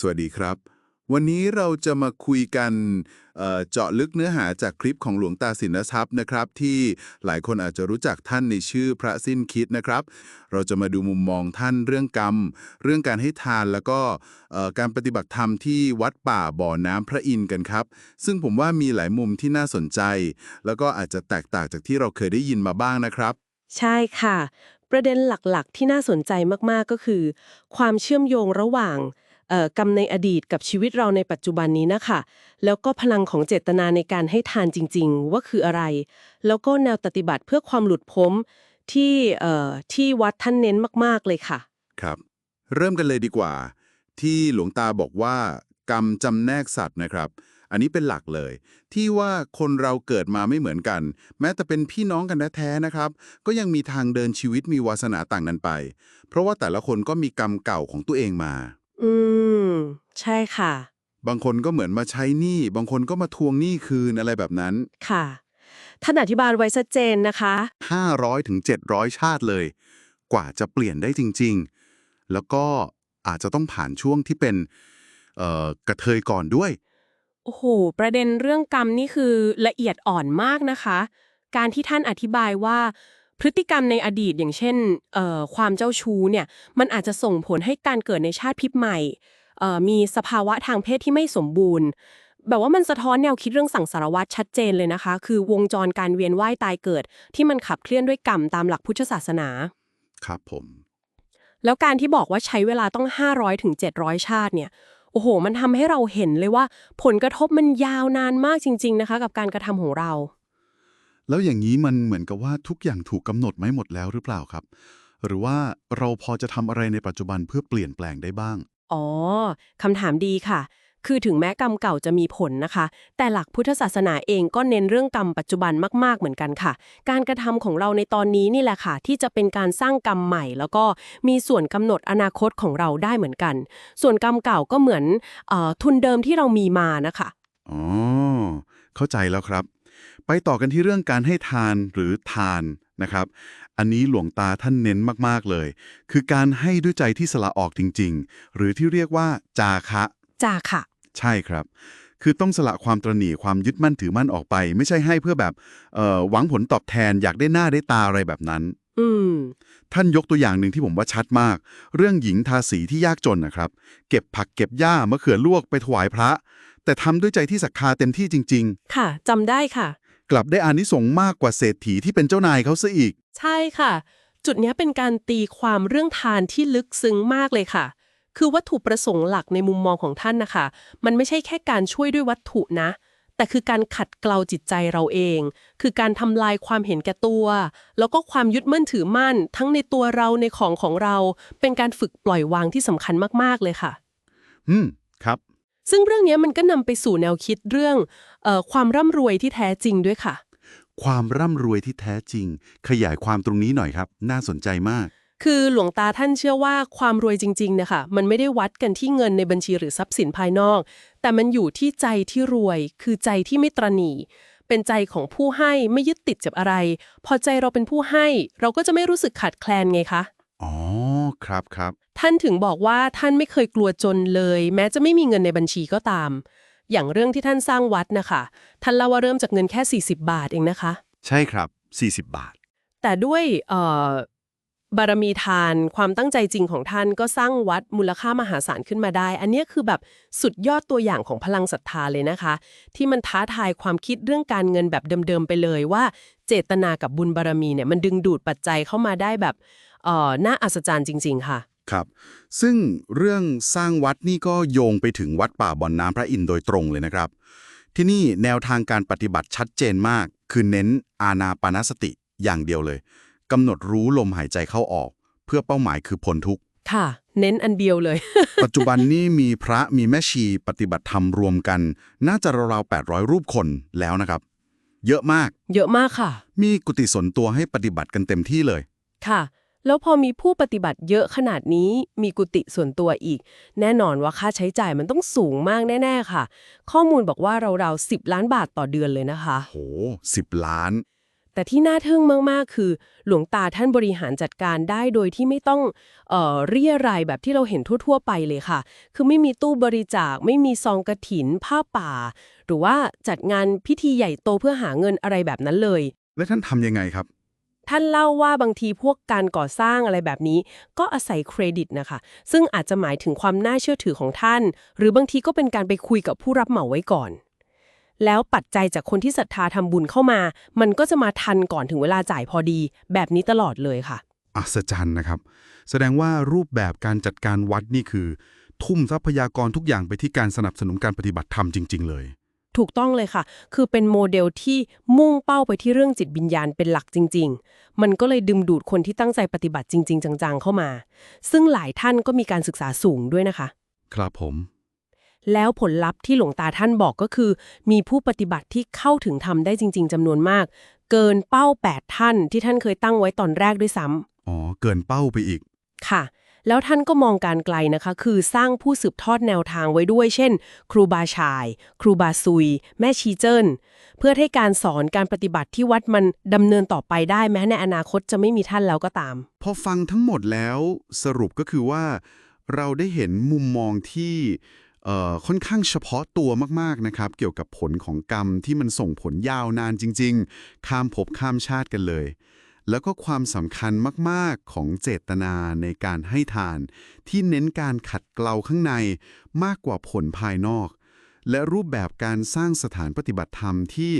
สวัสดีครับ วันนี้เราจะมาคุยกันเเจาะลึกเนื้อหาจากคลิปของหลวงตาสินทรัพย์นะครับ ที่หลายคนอาจจะรู้จักท่านในชื่อพระสิ้นคิดนะครับ เราจะมาดูมุมมองท่านเรื่องกรรม เรื่องการให้ทานแล้วก็การปฏิบัติธรรมที่วัดป่าบ่อน้ำพระอินทร์กันครับ ซึ่งผมว่ามีหลายมุมที่น่าสนใจ แล้วก็อาจจะแตกต่างจากที่เราเคยได้ยินมาบ้างนะครับ ใช่ค่ะประเด็นหลักๆ ที่น่าสนใจมาก ๆ ก็คือ ความเชื่อมโยงระหว่าง กรรมในอดีตกับชีวิตเราในปัจจุบันนี้นะคะ แล้วก็พลังของเจตนาในการให้ทานจริง ๆ ว่าคืออะไร แล้วก็แนวปฏิบัติเพื่อความหลุดพ้นที่เอ่อที่วัดท่านเน้นมากๆเลยค่ะ ครับ เริ่มกันเลยดีกว่า ที่หลวงตาบอกว่ากรรมจำแนกสัตว์นะครับ อันนี้เป็นหลักเลย ที่ว่าคนเราเกิดมาไม่เหมือนกัน แม้แต่เป็นพี่น้องกันแท้ๆนะครับ ก็ยังมีทางเดินชีวิตมีวาสนาต่างกันไป เพราะว่าแต่ละคนก็มีกรรมเก่าของตัวเองมา อืม ใช่ค่ะ บางคนก็เหมือนมาใช้หนี้บางคนก็มาทวงหนี้คืนอะไรแบบนั้น ค่ะ ท่านอธิบายไว้ชัดเจนนะคะ 500ถึง700 ชาติเลย กว่าจะเปลี่ยนได้จริง ๆ แล้วก็อาจจะต้องผ่านช่วงที่เป็นเอ่อกระเทยก่อนด้วย โอ้โห ประเด็นเรื่องกรรมนี่คือละเอียดอ่อนมากนะคะ การที่ท่านอธิบายว่า พฤติกรรมในอดีตอย่างเช่นเอ่อความเจ้าชู้เนี่ย มันอาจจะส่งผลให้การเกิดในชาติพริบใหม่เอ่อ มีสภาวะทางเพศที่ไม่สมบูรณ์ แบบว่ามันสะท้อนแนวคิดเรื่องสังสารวัตรชัดเจนเลยนะคะ คือวงจรการเวียนว่ายตายเกิด ที่มันขับเคลื่อนด้วยกรรมตามหลักพุทธศาสนา ครับผม แล้วการที่บอกว่าใช้เวลาต้อง 500ถึง700 ชาติเนี่ยโอ้โห มันทำให้เราเห็นเลยว่า ผลกระทบมันยาวนานมากจริง ๆนะคะ กับการกระทำของเรา แล้วอย่างนี้มันเหมือนกับว่าทุกอย่างถูกกำหนดไว้หมดแล้วหรือเปล่าครับ หรือว่าเราพอจะทำอะไรในปัจจุบันเพื่อเปลี่ยนแปลงได้บ้าง อ๋อคำถามดีค่ะ คือถึงแม้กรรมเก่าจะมีผลนะคะ แต่หลักพุทธศาสนาเองก็เน้นเรื่องกรรมปัจจุบันมาก ๆ เหมือนกันค่ะ การกระทำของเราในตอนนี้นี่แหละค่ะ ที่จะเป็นการสร้างกรรมใหม่ แล้วก็มีส่วนกำหนดอนาคตของเราได้เหมือนกัน ส่วนกรรมเก่าก็เหมือนอทุนเดิมที่เรามีมานะคะอ๋อเข้าใจแล้วครับ ไปต่อกันที่เรื่องการให้ทานหรือทาน นะครับ อันนี้หลวงตาท่านเน้นมากๆเลย คือการให้ด้วยใจที่สละออกจริง ๆ หรือที่เรียกว่า จาคะ จาค่ะ ใช่ครับ คือต้องสละความตระหนี่ความยึดมั่นถือมั่นออกไป ไม่ใช่ให้เพื่อแบบเอ่อหวังผลตอบแทนอยากได้หน้าได้ตาอะไรแบบนั้น อืม ท่านยกตัวอย่างหนึ่งที่ผมว่าชัดมาก เรื่องหญิงทาสีที่ยากจนนะครับ เก็บผักเก็บหญ้ามะเขือลวกไปถวายพระ แต่ทำด้วยใจที่ศรัทธาเต็มที่จริงค่ะจำได้ค่ะๆ กลับได้อานิสงส์มากกว่าเศรษฐีที่เป็นเจ้านายเขาซะอีก ใช่ค่ะ จุดเนี้ยเป็นการตีความเรื่องทานที่ลึกซึ้งมากเลยค่ะ คือวัตถุประสงค์หลักในมุมมองของท่านนะคะ มันไม่ใช่แค่การช่วยด้วยวัตถุนะ แต่คือการขัดเกลาจิตใจเราเอง คือการทำลายความเห็นแก่ตัว แล้วก็ความยึดมั่นถือมั่น ทั้งในตัวเราในของของเรา เป็นการฝึกปล่อยวางที่สำคัญมากๆเลยค่ะ อืม ครับ ซึ่งเรื่องเนี้ยมันก็นำไปสู่แนวคิดเรื่องเออความร่ำรวยที่แท้จริงด้วยค่ะ ความร่ำรวยที่แท้จริง ขยายความตรงนี้หน่อยครับ น่าสนใจมาก คือหลวงตาท่านเชื่อว่าความรวยจริงๆเนี่ยค่ะมันไม่ได้วัดกันที่เงินในบัญชีหรือทรัพย์สินภายนอก แต่มันอยู่ที่ใจที่รวย คือใจที่ไม่ตรณีเป็นใจของผู้ให้ไม่ยึดติดกับอะไร พอใจเราเป็นผู้ให้ เราก็จะไม่รู้สึกขาดแคลนไงคะอ๋อ ครับครับ ท่านถึงบอกว่าท่านไม่เคยกลัวจนเลย แม้จะไม่มีเงินในบัญชีก็ตาม อย่างเรื่องที่ท่านสร้างวัดนะคะ ท่านเล่าว่าเริ่มจากเงินแค่ 40 บาทเองนะคะ ใช่ครับ 40 บาท แต่ด้วยเอ่อบารมีทานความตั้งใจจริงของท่านก็สร้างวัดมูลค่ามหาศาลขึ้นมาได้ อันเนี้ยคือแบบสุดยอดตัวอย่างของพลังศรัทธาเลยนะคะ ที่มันท้าทายความคิดเรื่องการเงินแบบเดิมๆไปเลยว่า เจตนากับบุญบารมีเนี่ยมันดึงดูดปัจจัยเข้ามาได้แบบ เอ่อน่าอัศจรรย์จริง ๆ ค่ะ ครับ ซึ่งเรื่องสร้างวัดนี่ก็โยงไปถึงวัดป่าบ่อนน้ำพระอินทร์โดยตรงเลยนะครับ ที่นี่แนวทางการปฏิบัติชัดเจนมาก คือเน้นอาณาปานสติอย่างเดียวเลยกำหนดรู้ลมหายใจเข้าออก เพื่อเป้าหมายคือพ้นทุกข์ ค่ะ เน้นอันเดียวเลย ปัจจุบันนี้มีพระมีแม่ชีปฏิบัติธรรมรวมกัน น่าจะราวๆ800 รูปคนแล้วนะครับ เยอะมาก เยอะมากค่ะ มีกุฏิสนตัวให้ปฏิบัติกันเต็มที่เลย ค่ะ แล้วพอมีผู้ปฏิบัติเยอะขนาดนี้ มีกุฏิส่วนตัวอีก แน่นอนว่าค่าใช้จ่ายมันต้องสูงมากแน่ๆค่ะ ข้อมูลบอกว่าเราๆ10ล้านบาทต่อเดือนเลยนะคะ โหสิบล้าน แต่ที่น่าทึ่งมากๆ คือ หลวงตาท่านบริหารจัดการได้โดยที่ไม่ต้องเอ่อเรียรายแบบที่เราเห็นทั่ว ๆ ไปเลยค่ะ คือไม่มีตู้บริจาค ไม่มีซองกระถิน ผ้าป่า หรือว่าจัดงานพิธีใหญ่โตเพื่อหาเงินอะไรแบบนั้นเลย และท่านทำยังไงครับ ท่านเล่าว่าบางทีพวกการก่อสร้างอะไรแบบนี้ ก็อาศัยเครดิตนะคะ ซึ่งอาจจะหมายถึงความน่าเชื่อถือของท่าน หรือบางทีก็เป็นการไปคุยกับผู้รับเหมาไว้ก่อน แล้วปัจจัยจากคนที่ศรัทธาทำบุญเข้ามา มันก็จะมาทันก่อนถึงเวลาจ่ายพอดี แบบนี้ตลอดเลยค่ะ อัศจรรย์นะครับ แสดงว่ารูปแบบการจัดการวัดนี่คือ ทุ่มทรัพยากรทุกอย่างไปที่การสนับสนุนการปฏิบัติธรรมจริง ๆ เลย ถูกต้องเลยค่ะ คือเป็นโมเดลที่มุ่งเป้าไปที่เรื่องจิตวิญญาณเป็นหลักจริง ๆ มันก็เลยดึงดูดคนที่ตั้งใจปฏิบัติจริง ๆ จังๆ เข้ามา ซึ่งหลายท่านก็มีการศึกษาสูงด้วยนะคะ ครับผม แล้วผลลัพธ์ที่หลวงตาท่านบอกก็คือ มีผู้ปฏิบัติที่เข้าถึงทำได้จริง ๆจำนวนมาก เกินเป้า 8 ท่านที่ท่านเคยตั้งไว้ตอนแรกด้วยซ้ำอ๋อ เกินเป้าไปอีก ค่ะ แล้วท่านก็มองการไกลนะคะ คือสร้างผู้สืบทอดแนวทางไว้ด้วย เช่น ครูบาชาย ครูบาซุย แม่ชีเจิ้น เพื่อให้การสอนการปฏิบัติที่วัดมันดำเนินต่อไปได้แม้ในอนาคตจะไม่มีท่านแล้วก็ตาม พอฟังทั้งหมดแล้วสรุปก็คือว่า เราได้เห็นมุมมองที่เอ่อค่อนข้างเฉพาะตัวมาก ๆ นะครับ เกี่ยวกับผลของกรรมที่มันส่งผลยาวนานจริง ๆ ข้ามภพข้ามชาติกันเลย แล้วก็ความสำคัญมาก ๆ ของเจตนาในการให้ทาน ที่เน้นการขัดเกลาข้างในมากกว่าผลภายนอก และรูปแบบการสร้างสถานปฏิบัติธรรมที่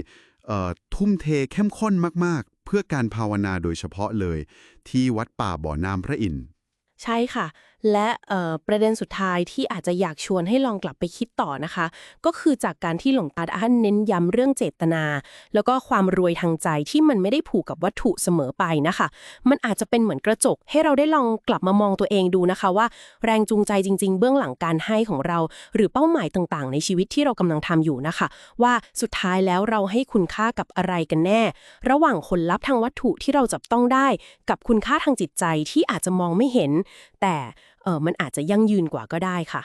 ทุ่มเทเข้มข้นมาก ๆ เพื่อการภาวนาโดยเฉพาะเลย ที่วัดป่าบ่อน้ำพระอินทร์ใช่ค่ะ และประเด็นสุดท้ายที่อาจจะอยากชวนให้ลองกลับไปคิดต่อนะคะ ก็คือจากการที่หลวงตาท่านเน้นย้ำเรื่องเจตนา แล้วก็ความรวยทางใจที่มันไม่ได้ผูกกับวัตถุเสมอไปนะคะ มันอาจจะเป็นเหมือนกระจก ให้เราได้ลองกลับมามองตัวเองดูนะคะ ว่าแรงจูงใจจริง ๆ เบื้องหลังการให้ของเรา หรือเป้าหมายต่างๆ ในชีวิตที่เรากำลังทำอยู่นะคะ ว่าสุดท้ายแล้วเราให้คุณค่ากับอะไรกันแน่ ระหว่างผลลัพธ์ทางวัตถุที่เราจับต้องได้ กับคุณค่าทางจิตใจที่อาจจะมองไม่เห็น แต่ เออมันอาจจะยั่งยืนกว่าก็ได้ค่ะ